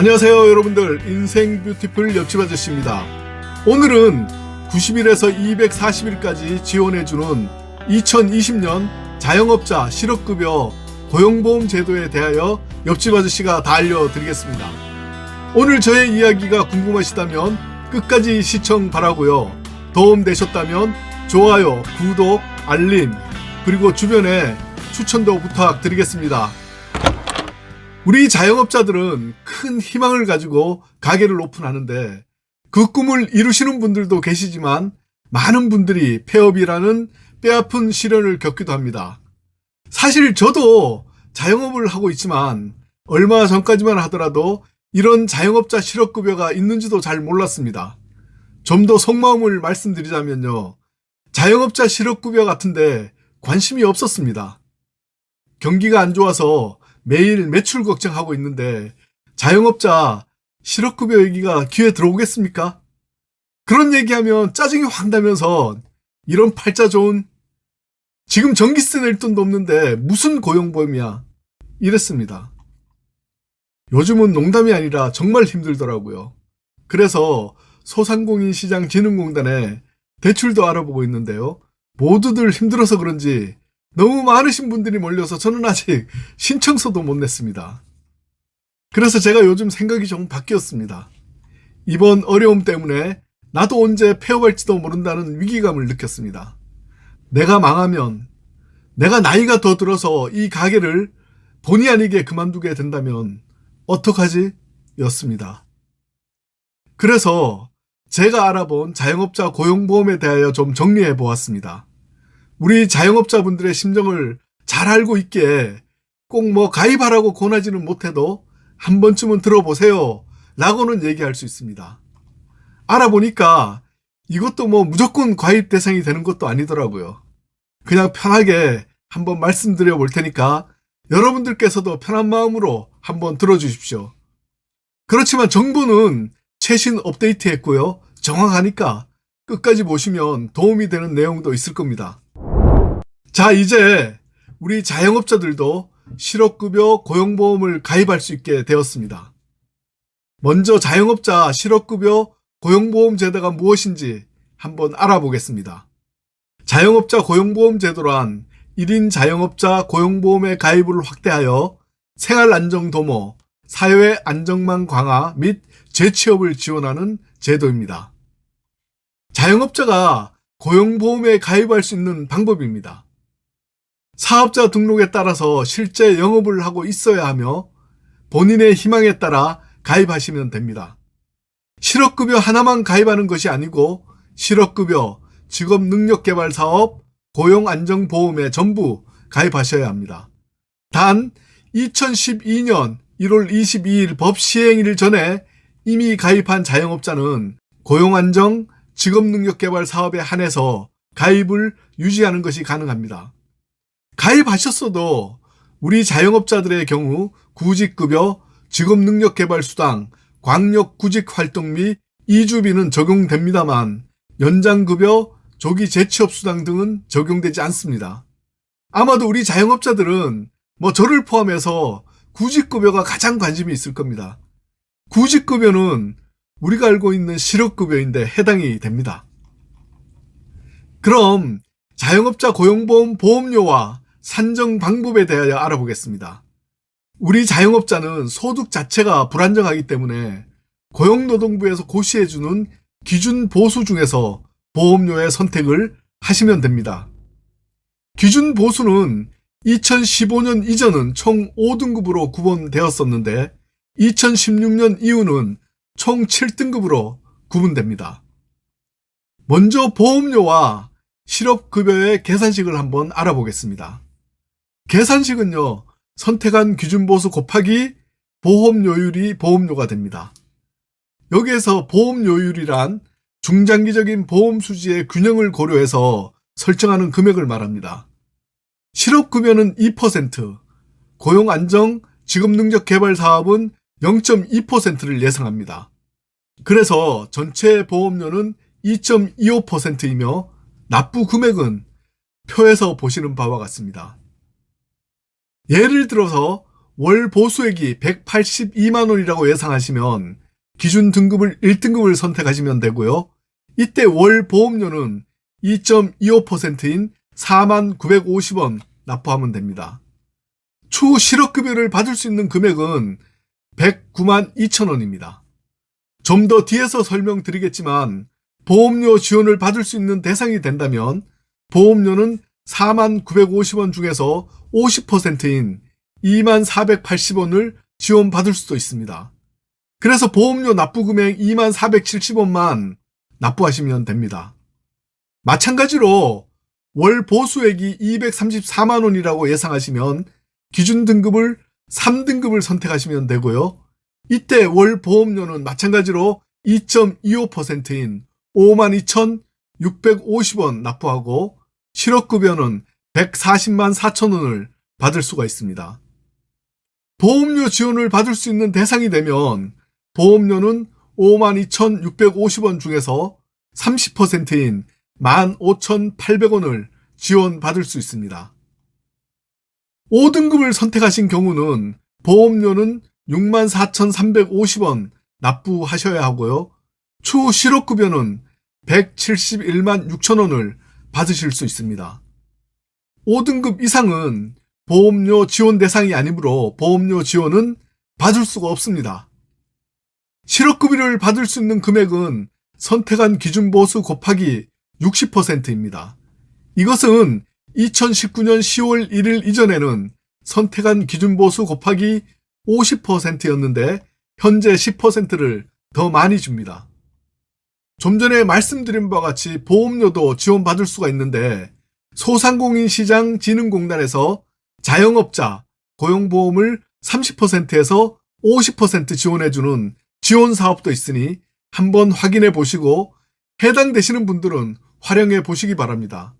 안녕하세요 여러분들. 인생 뷰티풀 옆집 아저씨입니다. 오늘은 90일에서 240일까지 지원해주는 2020년 자영업자 실업급여 고용보험 제도에 대하여 옆집 아저씨가 다 알려드리겠습니다. 오늘 저의 이야기가 궁금하시다면 끝까지 시청 바라고요. 도움 되셨다면 좋아요 구독 알림 그리고 주변에 추천도 부탁드리겠습니다 우리 자영업자들은 큰 희망을 가지고 가게를 오픈하는데 그 꿈을 이루시는 분들도 계시지만 많은 분들이 폐업이라는 뼈아픈 시련을 겪기도 합니다. 사실 저도 자영업을 하고 있지만 얼마 전까지만 하더라도 이런 자영업자 실업급여가 있는지도 잘 몰랐습니다. 좀 더 속마음을 말씀드리자면요. 자영업자 실업급여 같은데 관심이 없었습니다. 경기가 안 좋아서 매일 매출 걱정하고 있는데 자영업자 실업급여 얘기가 귀에 들어오겠습니까? 그런 얘기하면 짜증이 확 나면서 이런 팔자 좋은 지금 전기세 낼 돈도 없는데 무슨 고용보험이야 이랬습니다. 요즘은 농담이 아니라 정말 힘들더라고요. 그래서 소상공인 시장 진흥공단에 대출도 알아보고 있는데요. 모두들 힘들어서 그런지 너무 많으신 분들이 몰려서 저는 아직 신청서도 못 냈습니다. 그래서 제가 요즘 생각이 좀 바뀌었습니다. 이번 어려움 때문에 나도 언제 폐업할지도 모른다는 위기감을 느꼈습니다. 내가 망하면, 내가 나이가 더 들어서 이 가게를 본의 아니게 그만두게 된다면 어떡하지? 였습니다. 그래서 제가 알아본 자영업자 고용보험에 대하여 좀 정리해 보았습니다. 우리 자영업자분들의 심정을 잘 알고 있기에 꼭뭐 가입하라고 권하지는 못해도 한 번쯤은 들어보세요. 라고는 얘기할 수 있습니다. 알아보니까 이것도 뭐 무조건 가입 대상이 되는 것도 아니더라고요. 그냥 편하게 한번 말씀드려 볼 테니까 여러분들께서도 편한 마음으로 한번 들어주십시오. 그렇지만 정보는 최신 업데이트 했고요. 정확하니까 끝까지 보시면 도움이 되는 내용도 있을 겁니다. 자, 이제 우리 자영업자들도 실업급여 고용보험을 가입할 수 있게 되었습니다. 먼저 자영업자 실업급여 고용보험 제도가 무엇인지 한번 알아보겠습니다. 자영업자 고용보험 제도란 1인 자영업자 고용보험의 가입을 확대하여 생활 안정 도모, 사회 안정망 강화 및 재취업을 지원하는 제도입니다. 자영업자가 고용보험에 가입할 수 있는 방법입니다. 사업자 등록에 따라서 실제 영업을 하고 있어야 하며 본인의 희망에 따라 가입하시면 됩니다. 실업급여 하나만 가입하는 것이 아니고 실업급여, 직업능력개발사업, 고용안정보험에 전부 가입하셔야 합니다. 단 2012년 1월 22일 법 시행일 전에 이미 가입한 자영업자는 고용안정, 직업능력개발 사업에 한해서 가입을 유지하는 것이 가능합니다. 가입하셨어도 우리 자영업자들의 경우 구직급여, 직업능력개발수당, 광역구직활동 및 이주비는 적용됩니다만 연장급여, 조기 재취업수당 등은 적용되지 않습니다. 아마도 우리 자영업자들은 뭐 저를 포함해서 구직급여가 가장 관심이 있을 겁니다. 구직급여는 우리가 알고 있는 실업급여인데 해당이 됩니다. 그럼 자영업자 고용보험 보험료와 산정 방법에 대하여 알아보겠습니다. 우리 자영업자는 소득 자체가 불안정하기 때문에 고용노동부에서 고시해주는 기준 보수 중에서 보험료의 선택을 하시면 됩니다. 기준 보수는 2015년 이전은 총 5등급으로 구분되었었는데 2016년 이후는 총 7등급으로 구분됩니다. 먼저 보험료와 실업급여의 계산식을 한번 알아보겠습니다. 계산식은요, 선택한 기준보수 곱하기 보험료율이 보험료가 됩니다. 여기에서 보험료율이란 중장기적인 보험 수지의 균형을 고려해서 설정하는 금액을 말합니다. 실업급여는 2%, 고용안정, 직업능력 개발 사업은 0.2%를 예상합니다. 그래서 전체 보험료는 2.25%이며 납부 금액은 표에서 보시는 바와 같습니다. 예를 들어서 월 보수액이 182만 원이라고 예상하시면 기준 등급을 1등급을 선택하시면 되고요. 이때 월 보험료는 2.25%인 4만 950원 납부하면 됩니다. 추후 실업급여를 받을 수 있는 금액은 109만 2천 원입니다. 좀 더 뒤에서 설명드리겠지만 보험료 지원을 받을 수 있는 대상이 된다면 보험료는 4만 950원 중에서 50%인 2만 480원을 지원받을 수도 있습니다. 그래서 보험료 납부 금액 2만 470원만 납부하시면 됩니다. 마찬가지로 월 보수액이 234만 원이라고 예상하시면 기준 등급을 3등급을 선택하시면 되고요. 이때 월 보험료는 마찬가지로 2.25%인 52,650원 납부하고 실업급여는 140만 4천 원을 받을 수가 있습니다. 보험료 지원을 받을 수 있는 대상이 되면 보험료는 52,650원 중에서 30%인 15,800원을 지원받을 수 있습니다. 5등급을 선택하신 경우는 보험료는 64,350원 납부하셔야 하고요. 추후 실업급여는 171만 6천원을 받으실 수 있습니다. 5등급 이상은 보험료 지원 대상이 아니므로 보험료 지원은 받을 수가 없습니다. 실업급여를 받을 수 있는 금액은 선택한 기준보수 곱하기 60%입니다. 이것은 2019년 10월 1일 이전에는 선택한 기준보수 곱하기 50%였는데 현재 10%를 더 많이 줍니다. 좀 전에 말씀드린 바와 같이 보험료도 지원받을 수가 있는데 소상공인 시장 진흥공단에서 자영업자 고용보험을 30%에서 50% 지원해주는 지원 사업도 있으니 한번 확인해 보시고 해당되시는 분들은 활용해 보시기 바랍니다.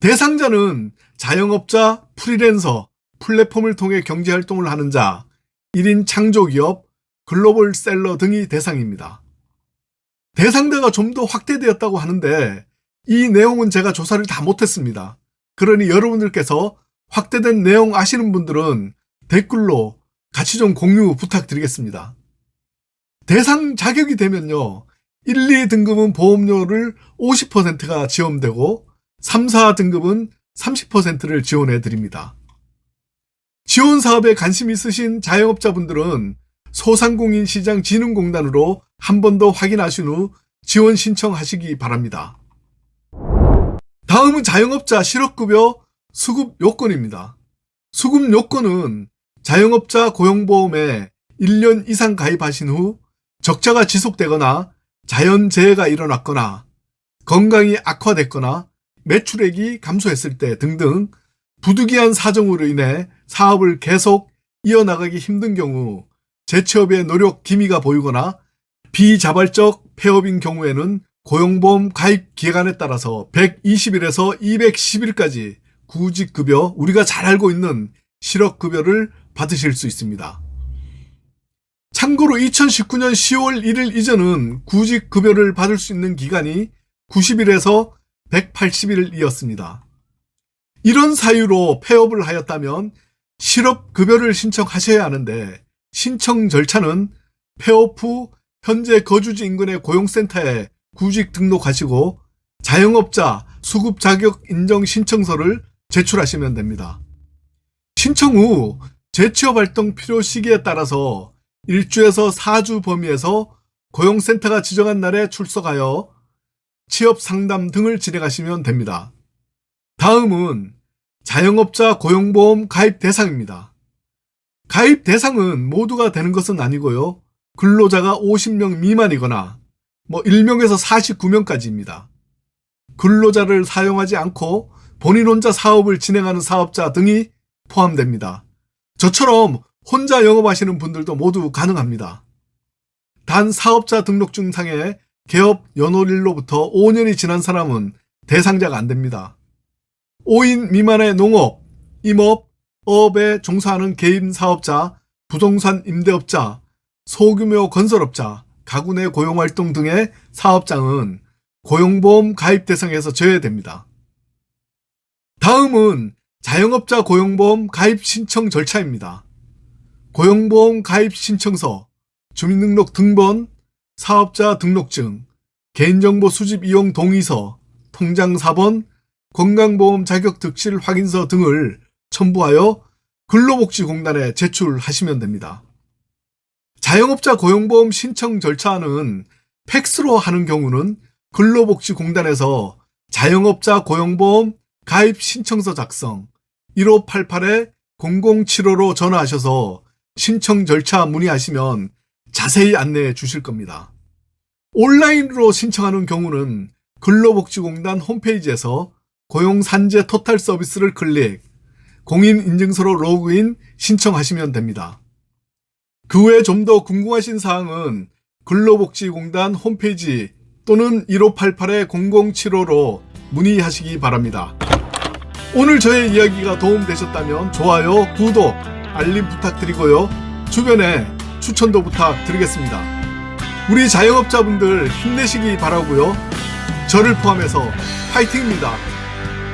대상자는 자영업자, 프리랜서, 플랫폼을 통해 경제활동을 하는 자, 1인 창조기업, 글로벌 셀러 등이 대상입니다. 대상자가 좀 더 확대되었다고 하는데 이 내용은 제가 조사를 다 못했습니다. 그러니 여러분들께서 확대된 내용 아시는 분들은 댓글로 같이 좀 공유 부탁드리겠습니다. 대상 자격이 되면요. 1, 2등급은 보험료를 50%가 지원되고 3, 4등급은 30%를 지원해 드립니다. 지원 사업에 관심 있으신 자영업자분들은 소상공인 시장 진흥공단으로 한 번 더 확인하신 후 지원 신청하시기 바랍니다. 다음은 자영업자 실업급여 수급 요건입니다. 수급 요건은 자영업자 고용보험에 1년 이상 가입하신 후 적자가 지속되거나 자연재해가 일어났거나 건강이 악화됐거나 매출액이 감소했을 때 등등 부득이한 사정으로 인해 사업을 계속 이어나가기 힘든 경우 재취업의 노력 기미가 보이거나 비자발적 폐업인 경우에는 고용보험 가입 기간에 따라서 120일에서 210일까지 구직급여, 우리가 잘 알고 있는 실업급여를 받으실 수 있습니다. 참고로 2019년 10월 1일 이전은 구직급여를 받을 수 있는 기간이 90일에서 180일이었습니다. 이런 사유로 폐업을 하였다면 실업급여를 신청하셔야 하는데 신청 절차는 폐업 후 현재 거주지 인근의 고용센터에 구직 등록하시고 자영업자 수급 자격 인정 신청서를 제출하시면 됩니다. 신청 후 재취업 활동 필요 시기에 따라서 1주에서 4주 범위에서 고용센터가 지정한 날에 출석하여 취업 상담 등을 진행하시면 됩니다. 다음은 자영업자 고용보험 가입 대상입니다. 가입 대상은 모두가 되는 것은 아니고요. 근로자가 50명 미만이거나 뭐 1명에서 49명까지입니다. 근로자를 사용하지 않고 본인 혼자 사업을 진행하는 사업자 등이 포함됩니다. 저처럼 혼자 영업하시는 분들도 모두 가능합니다. 단 사업자 등록증 상에 개업 연월일로부터 5년이 지난 사람은 대상자가 안 됩니다. 5인 미만의 농업, 임업, 어업에 종사하는 개인 사업자, 부동산 임대업자, 소규모 건설업자, 가구 내 고용활동 등의 사업장은 고용보험 가입 대상에서 제외됩니다. 다음은 자영업자 고용보험 가입 신청 절차입니다. 고용보험 가입 신청서, 주민등록 등본, 사업자 등록증, 개인정보 수집 이용 동의서, 통장 사본, 건강보험 자격 득실 확인서 등을 첨부하여 근로복지공단에 제출하시면 됩니다. 자영업자 고용보험 신청 절차는 팩스로 하는 경우는 근로복지공단에서 자영업자 고용보험 가입 신청서 작성 1588-0075로 전화하셔서 신청 절차 문의하시면 자세히 안내해 주실 겁니다. 온라인으로 신청하는 경우는 근로복지공단 홈페이지에서 고용산재 토탈 서비스를 클릭, 공인인증서로 로그인 신청하시면 됩니다. 그 외에 좀 더 궁금하신 사항은 근로복지공단 홈페이지 또는 1588-0075로 문의하시기 바랍니다. 오늘 저의 이야기가 도움되셨다면 좋아요, 구독, 알림 부탁드리고요. 주변에 추천도 부탁드리겠습니다. 우리 자영업자분들 힘내시기 바라고요. 저를 포함해서 파이팅입니다.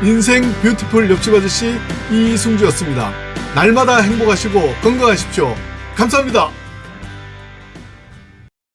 인생 뷰티풀 옆집 아저씨 이승주였습니다. 날마다 행복하시고 건강하십시오. 감사합니다.